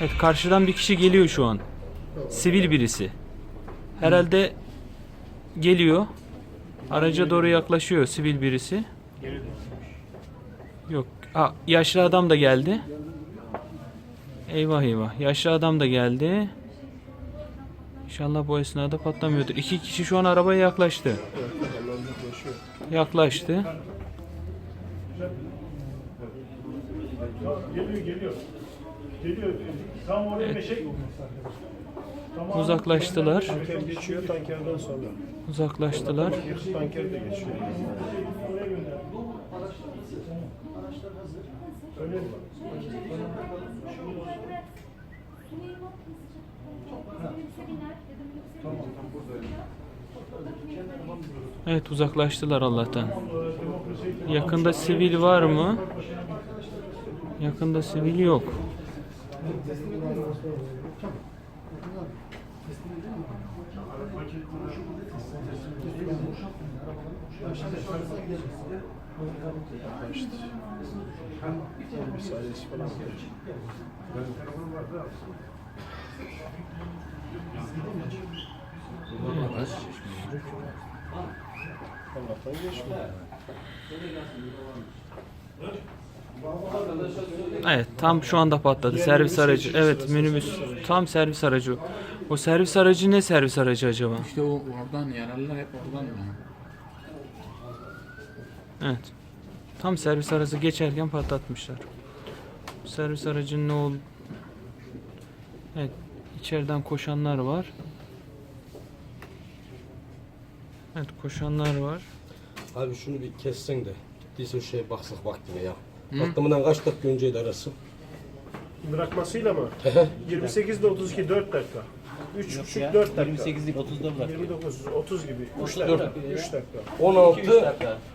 Evet karşıdan bir kişi geliyor şu an. Sivil birisi. Herhalde geliyor. Araca doğru yaklaşıyor sivil birisi. Yok. Aa, yaşlı adam da geldi. Eyvah eyvah. Yaşlı adam da geldi. İnşallah bu esnada patlamıyordur. İki kişi şu an arabaya yaklaştı. Yaklaştı. Geliyor geliyor. Geliyor. Tam oraya meşek. Tam Uzaklaştılar. Tanker geçiyor tankerden sonra. Uzaklaştılar. Tanker de geçiyor. Evet uzaklaştılar Allah'tan. Yakında sivil var mı? Yakında sivil yok. Mesaisi falan gelecek. Allah'tan geçmiyor. Evet tam şu anda patladı. Servis aracı. Evet minibüs. Tam servis aracı. O servis aracı ne servis aracı acaba? İşte o oradan yaralılar hep oradan ya. Evet. Tam servis aracı geçerken patlatmışlar. Bu servis aracının ne ol? Evet. içeriden koşanlar var. Evet koşanlar var. Abi şunu bir kessen de gittiyse şeye baksak vaktine ya. Aklımdan kaç dakika önceydi arası? Bırakmasıyla mı? 28 ile 32 4 dakika. 3,5 4 dakika. 28 değil 30'da bırak. 29 30 gibi. 3 dakika. 3 dakika. 16